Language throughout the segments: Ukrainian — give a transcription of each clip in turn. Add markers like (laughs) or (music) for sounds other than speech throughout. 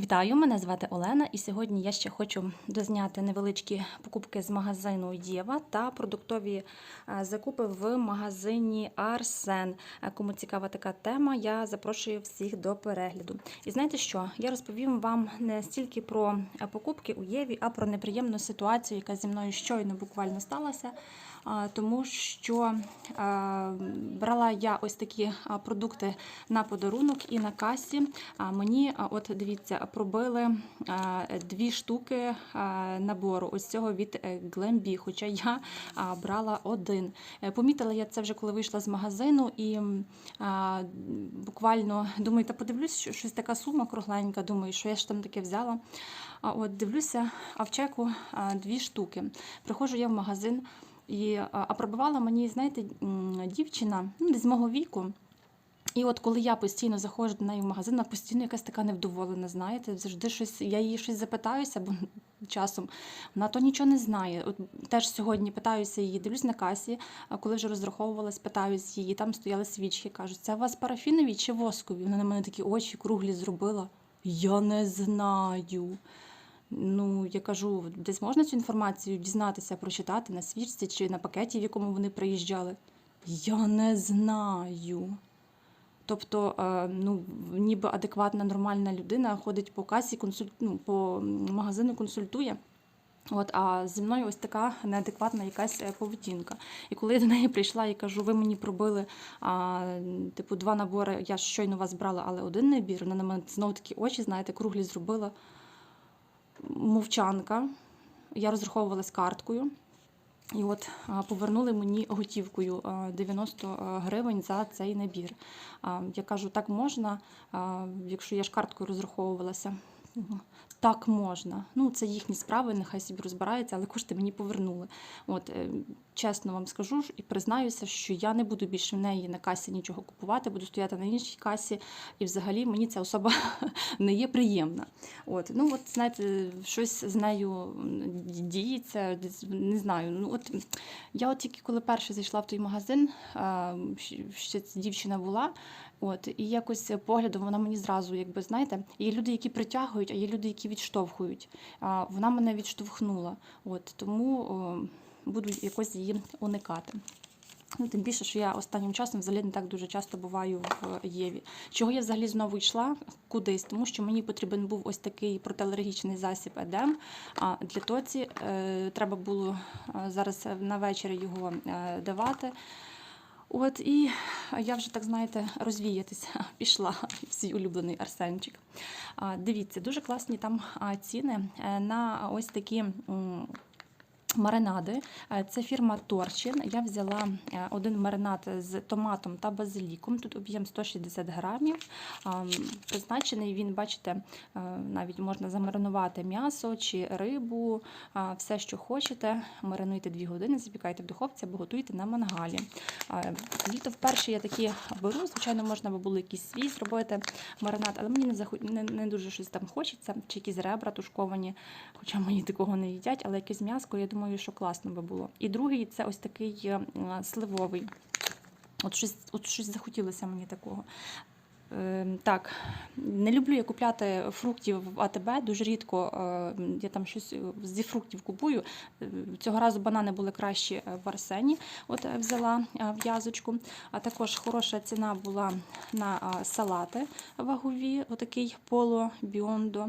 Вітаю, мене звати Олена, і сьогодні я ще хочу дозняти невеличкі покупки з магазину Єва та продуктові е, закупи в магазині Арсен. Е, Кому цікава така тема, я запрошую всіх до перегляду. І знаєте що? Я розповім вам не стільки про е, покупки у Єві, а про неприємну ситуацію, яка зі мною щойно буквально сталася. Тому що брала я ось такі продукти на подарунок і на касі. А мені, от дивіться, пробили дві штуки набору ось цього від е, Glambi, хоча я брала один. Е, Помітила я це вже коли вийшла з магазину і буквально думаю, та подивлюсь, що щось така сума кругленька. Думаю, що я ж там таке взяла. От дивлюся, а в чеку дві штуки. Приходжу я в магазин. І а пробивала мені, знаєте, дівчина ну, десь з мого віку. І от коли я постійно заходжу до неї в магазин, вона постійно якась така невдоволена, знаєте, завжди щось, я її щось запитаюся, бо (laughs) часом вона то нічого не знає. От теж сьогодні питаюся її, дивлюсь на касі, а коли вже розраховувалась, питаюсь її, там стояли свічки, кажуть, це у вас парафінові чи воскові? Вона на мене такі очі круглі зробила. Я не знаю. Ну, я кажу, десь можна цю інформацію дізнатися, прочитати на свічці чи на пакеті, в якому вони приїжджали. Я не знаю. Тобто, е, ну, ніби адекватна, нормальна людина ходить по касі, консуль... ну, по магазину консультує. От, а зі мною ось така неадекватна якась е, поведінка. І коли я до неї прийшла і кажу, ви мені пробили а, типу два набори, я щойно вас брала, але один набір, вона на мене знову такі очі, знаєте, круглі зробила мовчанка. Я розраховувалась карткою. І от повернули мені готівкою а, 90 гривень за цей набір. Я кажу, так можна, якщо я ж карткою розраховувалася. Так можна. Ну, це їхні справи, нехай собі розбираються, але кошти мені повернули. От е, чесно вам скажу і признаюся, що я не буду більше в неї на касі нічого купувати, буду стояти на іншій касі, і взагалі мені ця особа (laughs) не є приємна. От, ну от знаєте, щось з нею діється, не знаю. Ну от я от тільки коли перше зайшла в той магазин, ще дівчина була. От і якось поглядом вона мені зразу, якби знаєте, є люди, які притягують, а є люди, які відштовхують. А вона мене відштовхнула. От тому о, буду якось її уникати. Ну, тим більше, що я останнім часом взагалі не так дуже часто буваю в Єві. Чого я взагалі знову йшла кудись? Тому що мені потрібен був ось такий протиалергічний засіб Едем. А для тоці е, треба було е, зараз на вечір його е, давати. От і я вже так знаєте розвіятися (laughs) пішла (laughs) в свій улюблений арсенчик. Дивіться, дуже класні там ціни е, на ось такі. Маринади, Е, це фірма Торчин. Я взяла е, один маринад з томатом та базиліком. Тут об'єм 160 грамів. Призначений він, бачите, е, навіть можна замаринувати м'ясо чи рибу, все, що хочете. Маринуйте 2 години, запікайте в духовці або готуйте на мангалі. Літо вперше я такі беру. Звичайно, можна би було якийсь свій зробити маринад, але мені не, захо- не, не дуже щось там хочеться, чи якісь ребра тушковані, хоча мені такого не їдять, але якесь м'яско, я думаю, що класно би було. І другий це ось такий е, сливовий. От щось, от щось захотілося мені такого. Е, Так, не люблю я купляти фруктів в АТБ. Дуже рідко е, я там щось зі фруктів купую. Е, Цього разу банани були кращі е, в Арсені. От е, взяла е, в'язочку. А також хороша ціна була на е, салати вагові, отакий поло біондо.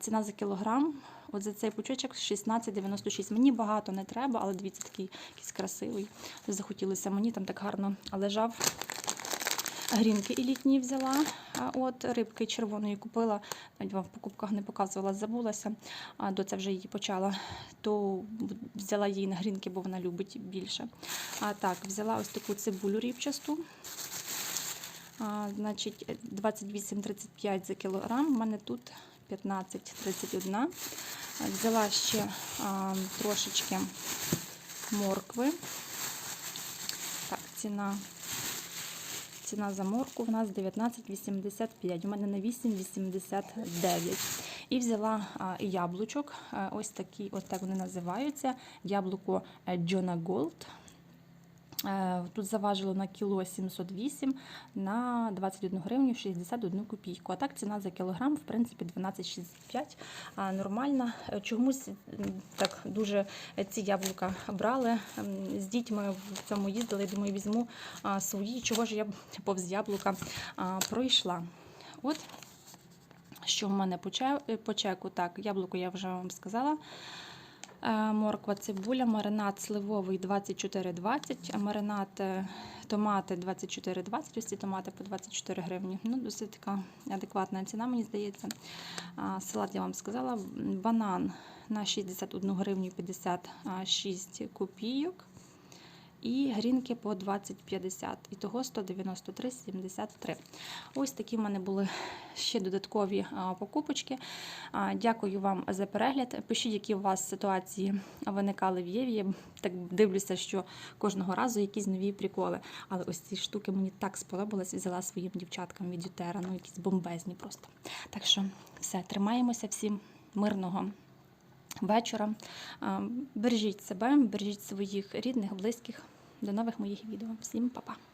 Ціна за кілограм. От за цей пучочок 16,96. Мені багато не треба, але дивіться, такий якийсь красивий. Захотілося мені там так гарно лежав. Грінки елітні взяла. А От рибки червоної купила, навіть вам в покупках не показувала, забулася, а доця вже її почала, то взяла її на грінки, бо вона любить більше. А так, взяла ось таку цибулю рівчасту. А, значить, 28,35 за кілограм. У мене тут 15,31. Взяла ще а, трошечки моркви. Так, ціна ціна за морку у нас 19,85. У мене на 8,89. І взяла яблучок. А, ось такі, ось так вони називаються. Яблуко е, Джона Голд. Е, Тут заважило на кіло 708 на 21 гривню 61 копійку. А так ціна за кілограм, в принципі, 12,65. А, Нормальна. Е, Чомусь так дуже ці яблука брали. З дітьми в цьому їздили. Думаю, візьму свої. Чого ж я повз яблука пройшла. От що в мене по по чеку. Так, яблуко я вже вам сказала. Е, Морква, цибуля, маринад сливовий 24,20, а маринад е, томати 24,20, ось ці томати по 24 гривні. Ну, досить така адекватна ціна, мені здається. Салат я вам сказала. Банан на 61 гривню 56 копійок. І грінки по 20,50. І того 193,73. Ось такі в мене були ще додаткові покупочки. Дякую вам за перегляд. Пишіть, які у вас ситуації виникали в Єві. Я так дивлюся, що кожного разу якісь нові приколи. Але ось ці штуки мені так сподобались. Взяла своїм дівчаткам від Ютера. Ну, якісь бомбезні просто. Так що все, тримаємося всім мирного. Вечора. Бережіть себе, бережіть своїх рідних, близьких. До нових моїх відео. Всім па-па!